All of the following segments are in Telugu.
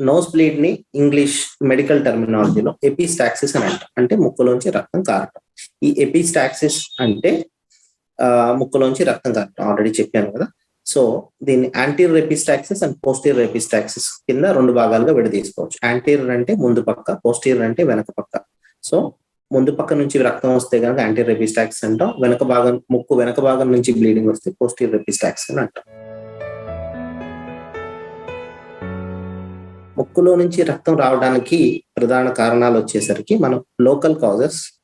నోస్ బ్లీడ్ని ఇంగ్లీష్ మెడికల్ టెర్మినాలజీలో ఎపిస్టాక్సిస్ అని అంటాం అంటే ముక్కులోంచి రక్తం కారటం. ఈ ఎపిస్టాక్సిస్ అంటే ఆ, ముక్కులోంచి రక్తం కారటం. ఆల్రెడీ చెప్పాను కదా. సో దీన్ని anterior epistaxis and posterior epistaxis కింద రెండు భాగాలుగా విడదీసుకోవచ్చు. యాంటీరియర్ అంటే ముందు పక్క పోస్టీరియర్ అంటే వెనక పక్క. సో ముందు పక్క నుంచి రక్తం వస్తే కనుక యాంటీరియర్ ఎపిస్టాక్సిస్ అంటాం. వెనక భాగం ముక్కు వెనక భాగం నుంచి బ్లీడింగ్ వస్తే పోస్టీరియర్ ఎపిస్టాక్సిస్ అని అంటాం. ముక్కులో నుంచి రక్తం రావడానికి ప్రధాన కారణాలు వచ్చేసరికి మనం local causes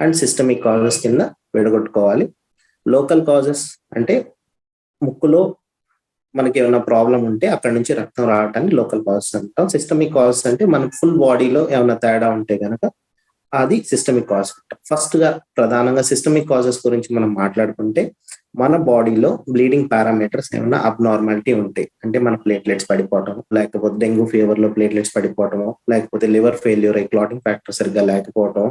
and systemic causes కింద విడగొట్టుకోవాలి. లోకల్ కాజెస్ అంటే ముక్కులో మనకి ఏమైనా ప్రాబ్లం ఉంటే అక్కడ నుంచి రక్తం రావడానికి లోకల్ కాజెస్ అంటాం. సిస్టమిక్ కాజెస్ అంటే మన ఫుల్ బాడీలో ఏమైనా తేడా ఉంటే గనక అది సిస్టమిక్ కాజ్ ఫస్ట్గా ప్రధానంగా సిస్టమిక్ కాజెస్ గురించి మనం మాట్లాడుకుంటే మన బాడీలో బ్లీడింగ్ పారామీటర్స్ ఏమైనా అబ్నార్మాలిటీ ఉంటాయి. అంటే మన ప్లేట్లెట్స్ పడిపోవటం లేకపోతే డెంగ్యూ ఫీవర్లో ప్లేట్లెట్స్ పడిపోవటము లేకపోతే లివర్ ఫెయిల్యూర్ క్లాటింగ్ ఫ్యాక్టర్ సరిగ్గా లేకపోవటం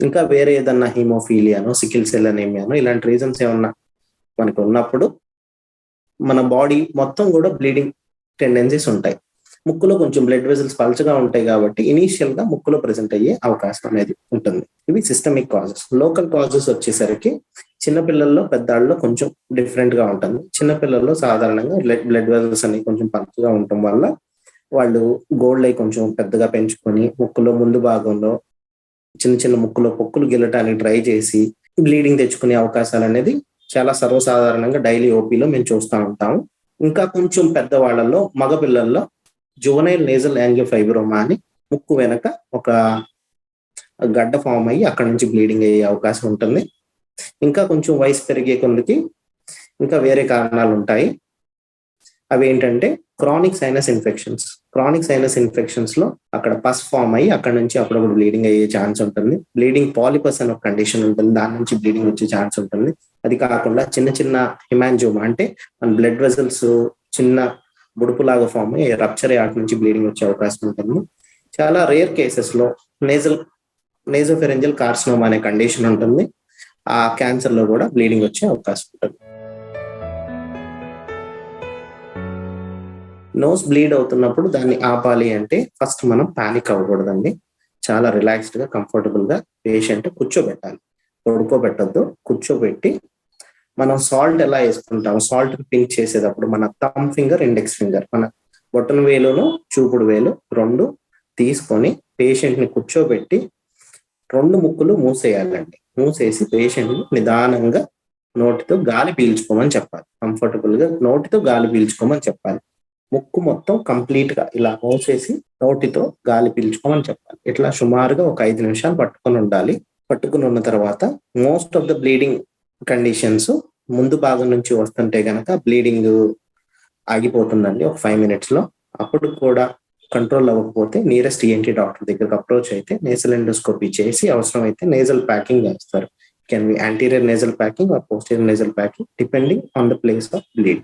ఇంకా వేరే ఏదన్నా హీమోఫీలియానో సికిల్ సెల్ అనేమియానో ఇలాంటి రీజన్స్ ఏమన్నా మనకు ఉన్నప్పుడు మన బాడీ మొత్తం కూడా బ్లీడింగ్ టెండెన్సీస్ ఉంటాయి. ముక్కులో కొంచెం బ్లడ్ వెజల్స్ పల్చగా ఉంటాయి కాబట్టి ఇనీషియల్గా ముక్కులో ప్రెసెంట్ అయ్యే అవకాశం అనేది ఉంటుంది. ఇవి సిస్టమిక్ కాజెస్ లోకల్ కాజెస్ వచ్చేసరికి చిన్నపిల్లల్లో పెద్దాళ్ళలో కొంచెం డిఫరెంట్గా ఉంటుంది. చిన్నపిల్లల్లో సాధారణంగా బ్లడ్ వెజల్స్ అనేవి కొంచెం పల్చగా ఉండటం వల్ల వాళ్ళు గోల్డ్ కొంచెం పెద్దగా పెంచుకొని ముక్కులో ముందు భాగంలో చిన్న చిన్న ముక్కులో పొక్కులు గిల్లటానికి ట్రై చేసి బ్లీడింగ్ తెచ్చుకునే అవకాశాలు అనేది చాలా సర్వసాధారణంగా డైలీ ఓపీలో మేము చూస్తూ ఉంటాము. ఇంకా కొంచెం పెద్దవాళ్ళల్లో మగపిల్లల్లో జువనైల్ నేజల్ యాంగియోఫైబ్రోమా అని ముక్కు వెనక ఒక గడ్డ ఫామ్ అయ్యి అక్కడ నుంచి బ్లీడింగ్ అయ్యే అవకాశం ఉంటుంది. ఇంకా కొంచెం వయసు పెరిగే కొందికి ఇంకా వేరే కారణాలు ఉంటాయి. అవి ఏంటంటే chronic sinus infections chronic sinus ఇన్ఫెక్షన్స్లో అక్కడ పస్ ఫామ్ అయ్యి అక్కడ నుంచి అప్పుడప్పుడు బ్లీడింగ్ అయ్యే ఛాన్స్ ఉంటుంది. బ్లీడింగ్ పాలిపస్ అనే ఒక కండిషన్ ఉంటుంది. దాని నుంచి బ్లీడింగ్ వచ్చే ఛాన్స్ ఉంటుంది. అది కాకుండా చిన్న చిన్న హిమాంజోమా అంటే మన బ్లడ్ వెజల్స్ చిన్న బుడుపులాగా ఫామ్ అయ్యి రప్చర్ అయ్యి నుంచి బ్లీడింగ్ వచ్చే అవకాశం ఉంటుంది. చాలా రేర్ కేసెస్లో నేజల్ నేజోఫెరెంజల్ కార్సినోమా అనే కండిషన్ ఉంటుంది. ఆ క్యాన్సర్లో కూడా బ్లీడింగ్ వచ్చే అవకాశం ఉంటుంది. నోస్ బ్లీడ్ అవుతున్నప్పుడు దాన్ని ఆపాలి అంటే ఫస్ట్ మనం పానిక్ అవ్వకూడదండి. చాలా రిలాక్స్డ్గా కంఫర్టబుల్గా పేషెంట్ కూర్చోబెట్టాలి. పడుకోబెట్టద్దు కూర్చోబెట్టి మనం సాల్ట్ ఎలా వేసుకుంటాం? సాల్ట్ పింక్ చేసేటప్పుడు మన థమ్ ఫింగర్ ఇండెక్స్ ఫింగర్ మన బొట్టన వేలును చూపుడు వేలు రెండు తీసుకొని పేషెంట్ని కూర్చోబెట్టి రెండు ముక్కులు మూసేయాలండి. మూసేసి పేషెంట్ని నిదానంగా నోటితో గాలి పీల్చుకోమని చెప్పాలి. కంఫర్టబుల్గా నోటితో గాలి పీల్చుకోమని చెప్పాలి. ముక్కు మొత్తం కంప్లీట్గా ఇలా మూసేసి నోటితో గాలి పీల్చుకోమని చెప్పాలి. ఇట్లా సుమారుగా ఒక ఐదు నిమిషాలు పట్టుకొని ఉండాలి. పట్టుకుని ఉన్న తర్వాత most of the bleeding conditions ముందు భాగం నుంచి వస్తుంటే గనక బ్లీడింగ్ ఆగిపోతుందండి ఒక ఫైవ్ మినిట్స్లో. అప్పుడు కూడా కంట్రోల్ అవ్వకపోతే నియరెస్ట్ ఈఎన్టీ డాక్టర్ దగ్గరకు అప్రోచ్ అయితే నేజల్ ఎండోస్కోపీ చేసి అవసరం అయితే నేజల్ ప్యాకింగ్ చేస్తారు. Can be anterior nasal packing or posterior nasal packing depending on the place of bleed